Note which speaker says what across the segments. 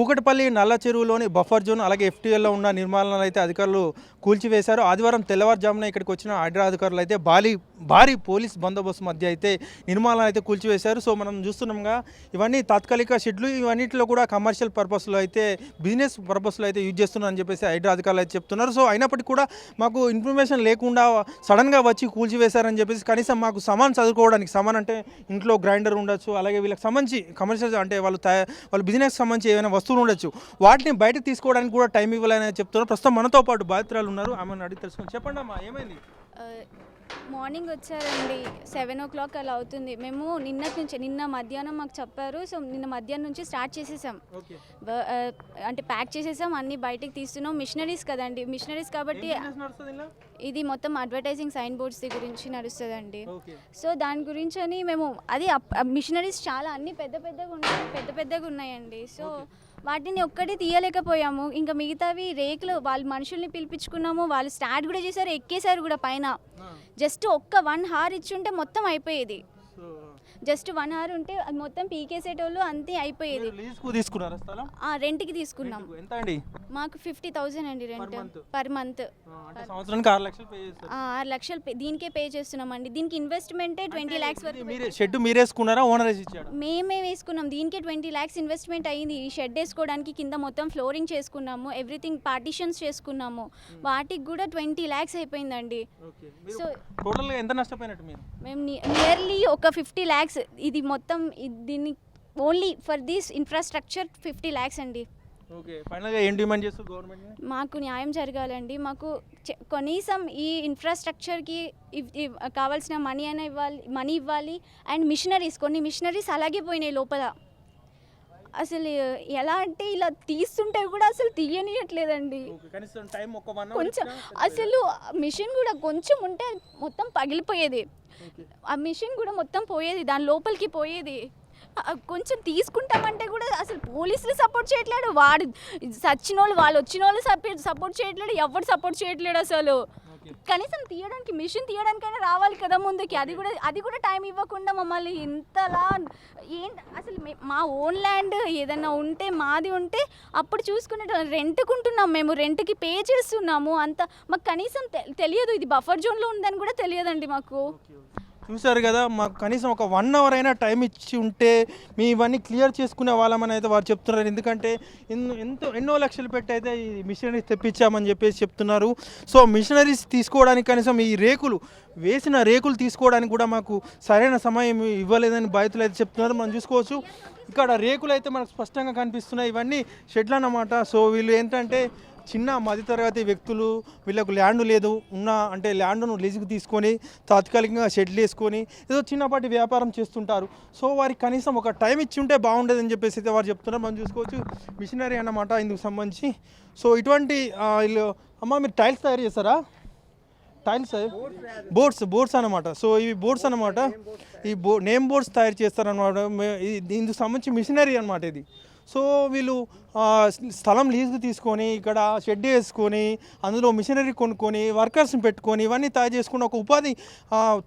Speaker 1: కూకటపల్లి నల్ల చెరువులోని buffer zone అలాగే ఎఫ్టీఎల్లో ఉన్న నిర్మాణాలను అయితే అధికారులు కూల్చివేశారు. ఆదివారం తెల్లవారుజామున ఇక్కడికి వచ్చిన అడ్రా అధికారులు అయితే భారీ భారీ పోలీస్ బందోబస్తు మధ్య అయితే నిర్మాణాలు అయితే కూల్చివేశారు. సో మనం చూస్తున్నాంగా ఇవన్నీ తాత్కాలిక షెడ్లు ఇవన్నిటిలో కూడా కమర్షియల్ పర్పస్లో అయితే బిజినెస్ పర్పస్లో అయితే యూజ్ చేస్తున్నారని చెప్పేసి హైడ్రా అధికారులు అయితే చెప్తున్నారు. సో అయినప్పటికీ కూడా మాకు ఇన్ఫర్మేషన్ లేకుండా సడన్గా వచ్చి కూల్చివేశారని చెప్పేసి కనీసం మాకు సమాన్ చదువుకోవడానికి సమాన్ అంటే ఇంట్లో గ్రైండర్ ఉండొచ్చు అలాగే వీళ్ళకి సంబంధించి కమర్షియల్ అంటే వాళ్ళు తయా వాళ్ళ బిజినెస్ సంబంధించి ఏమైనా వస్తువులు ఉండొచ్చు వాటిని బయటకు తీసుకోవడానికి కూడా టైం ఇవ్వాలని చెప్తున్నారు. ప్రస్తుతం మనతో పాటు బాధితురాలు ఉన్నారు. ఆమెను అడిగి తెలుసుకొని చెప్పండి అమ్మా ఏమైంది
Speaker 2: మార్నింగ్ వచ్చారండి. సెవెన్ ఓ క్లాక్ అలా అవుతుంది. మేము నిన్నటి నుంచి నిన్న మధ్యాహ్నం మాకు చెప్పారు. సో నిన్న మధ్యాహ్నం నుంచి స్టార్ట్ చేసేసాం.
Speaker 1: ఓకే.
Speaker 2: బ- ఆ, అంటే ప్యాక్ చేసేసాం. అన్ని బయటికి తీస్తున్నాం. మిషనరీస్ కదండి. మిషనరీస్ కాబట్టి ఇది మొత్తం అడ్వర్టైజింగ్ సైన్ బోర్డ్స్ గురించి నడుస్తుందండి. సో దాని గురించి అని మేము అది మిషనరీస్ చాలా అన్ని పెద్ద పెద్దగా ఉన్నాయి. పెద్ద పెద్దగా ఉన్నాయండి. సో వాటిని ఒక్కటి తీయలేకపోయాము. ఇంకా మిగతావి రేకులు వాళ్ళ మనుషుల్ని పిలిపించుకున్నాము. వాళ్ళు స్టార్ట్ కూడా చేశారు ఎక్కేశారు కూడా పైన. జస్ట్ ఒక్క వన్ హార్ ఇచ్చుంటే మొత్తం అయిపోయేది. జస్ట్ వన్ అవర్ ఉంటే అది మొత్తం పీకేసేటోళ్ళు అంతే అయిపోయేది.
Speaker 1: లీజ్కు తీసుకున్నారా స్థలం?
Speaker 2: ఆ రెంట్కి తీసుకున్నాం.
Speaker 1: రెంట్కు ఎంత అండి?
Speaker 2: మాకు ఫిఫ్టీ థౌజండ్ అండి రెంట్. పర్ మంత్
Speaker 1: ఆ, అంటే సంవత్సరానికి ఆరు లక్షలు పే చేస్తారు.
Speaker 2: ఆరు లక్షలు pay- దీనికే పే చేస్తున్నాం అండి దీనికి ఇన్వెస్ట్మెంటే ట్వంటీ ల్యాక్స్ వరకు
Speaker 1: మీరే షెడ్ మీరేసుకున్నారా ఓనర్ వేసి ఇచ్చాడు
Speaker 2: మేమే వేసుకున్నాం. దీనికే ట్వంటీ ల్యాక్స్ ఇన్వెస్ట్మెంట్ అయ్యింది ఈ షెడ్ వేసుకోవడానికి కింద మొత్తం ఫ్లోరింగ్ చేసుకున్నాము. ఎవ్రీథింగ్ పార్టిషన్స్ చేసుకున్నాము. వాటికి కూడా ట్వంటీ ల్యాక్స్ అయిపోయిందండి.
Speaker 1: ఓకే.
Speaker 2: సో
Speaker 1: టోటల్గా ఎంత నష్టపోయినట్టు మీరు?
Speaker 2: మేము నియర్లీ ఒక ఫిఫ్టీ ల్యాక్స్ ఇది మొత్తం దీన్ని only for this infrastructure fifty lakhs అండి.
Speaker 1: ఓకే ఫైనల్గా ఏం డిమాండ్ చేస్తారు గవర్నమెంట్
Speaker 2: మాకు న్యాయం జరగాలండి. మాకు కనీసం ఈ ఇన్ఫ్రాస్ట్రక్చర్కి కావాల్సిన మనీ అయినా ఇవ్వాలి మనీ ఇవ్వాలి అండ్ మిషనరీస్ కొన్ని మిషనరీస్ అలాగే పోయినాయి లోపల. అసలు ఎలా అంటే ఇలా తీస్తుంటే కూడా అసలు తీయనియట్లేదండి. కొంచెం అసలు మిషన్ కూడా కొంచెం ఉంటే మొత్తం పగిలిపోయేది. ఆ మిషన్ కూడా మొత్తం పోయేది దాని లోపలికి పోయేది. కొంచెం తీసుకుంటామంటే కూడా అసలు పోలీసులు సపోర్ట్ చేయట్లేడు. వాడు సచ్చిన వాళ్ళు వాళ్ళు వచ్చిన వాళ్ళు సపోర్ట్ సపోర్ట్ చేయట్లేడు. ఎవరు సపోర్ట్ చేయట్లేడు అసలు. కనీసం తీయడానికి మిషన్ తీయడానికైనా రావాలి కదా ముందుకి. అది కూడా అది కూడా టైం ఇవ్వకుండా మమ్మల్ని ఇంతలా ఏంటి అసలు మే- ఓన్ ల్యాండ్ ఏదైనా ఉంటే మాది ఉంటే అప్పుడు చూసుకునే రెంట్కుంటున్నాం మేము రెంట్కి పే చేస్తున్నాము. అంత మాకు కనీసం తెలియదు. ఇది బఫర్ జోన్లో ఉందని కూడా తెలియదండి మాకు.
Speaker 1: చూశారు కదా మాకు కనీసం ఒక వన్ అవర్ అయినా టైం ఇచ్చి ఉంటే మీ ఇవన్నీ క్లియర్ చేసుకునే వాళ్ళమని అయితే వారు చెప్తున్నారు. ఎందుకంటే ఎంతో ఎన్నో లక్షలు పెట్టి అయితే ఈ మిషనరీస్ తెప్పించామని చెప్పేసి చెప్తున్నారు. సో మిషనరీస్ తీసుకోవడానికి కనీసం ఈ రేకులు వేసిన రేకులు తీసుకోవడానికి కూడా మాకు సరైన సమయం ఇవ్వలేదని బాధితులు అయితే చెప్తున్నారు. మనం చూసుకోవచ్చు ఇక్కడ రేకులు అయితే మనకు స్పష్టంగా కనిపిస్తున్నాయి. ఇవన్నీ షెడ్లు అన్నమాట. సో వీళ్ళు ఏంటంటే చిన్న మధ్యతరగతి వ్యక్తులు వీళ్ళకు ల్యాండ్ లేదు ఉన్న అంటే ల్యాండ్ను లీజుకు తీసుకొని తాత్కాలికంగా షెడ్లు వేసుకొని ఏదో చిన్నపాటి వ్యాపారం చేస్తుంటారు. సో వారికి కనీసం ఒక టైం ఇచ్చి ఉంటే బాగుండేదని చెప్పేసి అయితే వారు చెప్తున్నారు. మనం చూసుకోవచ్చు మిషనరీ అన్నమాట ఇందుకు సంబంధించి. సో ఇటువంటి వీళ్ళు అమ్మ మీరు టైల్స్ తయారు చేస్తారా? టైల్స్ బోర్డ్స్ బోర్డ్స్ అనమాట సో ఇవి బోర్డ్స్ అనమాట ఈ బో నేమ్ బోర్డ్స్ తయారు చేస్తారనమాట ఇందుకు దీనికి సంబంధించి మిషనరీ అనమాట ఇది. సో వీళ్ళు స్థలం లీజుకు తీసుకొని ఇక్కడ షెడ్ వేసుకొని అందులో మిషనరీ కొనుక్కొని వర్కర్స్ని పెట్టుకొని ఇవన్నీ తయారు చేసుకుని ఒక ఉపాధి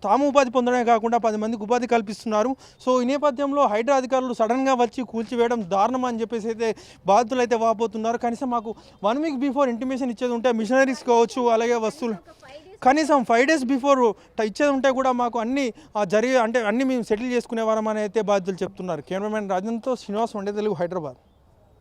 Speaker 1: తాము ఉపాధి పొందడమే కాకుండా పది మందికి ఉపాధి కల్పిస్తున్నారు. సో ఈ నేపథ్యంలో హైడ్రా అధికారులు సడన్గా వచ్చి కూల్చివేయడం దారుణం అని చెప్పేసి అయితే బాధితులు అయితే వాపోతున్నారు. కనీసం మాకు వన్ వీక్ బిఫోర్ ఇంటిమేషన్ ఇచ్చేది ఉంటే మిషనరీస్ కావచ్చు అలాగే వస్తువులు కనీసం ఫైవ్ డేస్ బిఫోర్ ఇచ్చేది ఉంటే కూడా మాకు అన్ని జరిగే అంటే అన్ని మేము సెటిల్ చేసుకునే అని అయితే బాధ్యతలు చెప్తున్నారు. కెమెరామెన్ రాజన్తో శ్రీనివాస్ వండే తెలుగు హైదరాబాద్.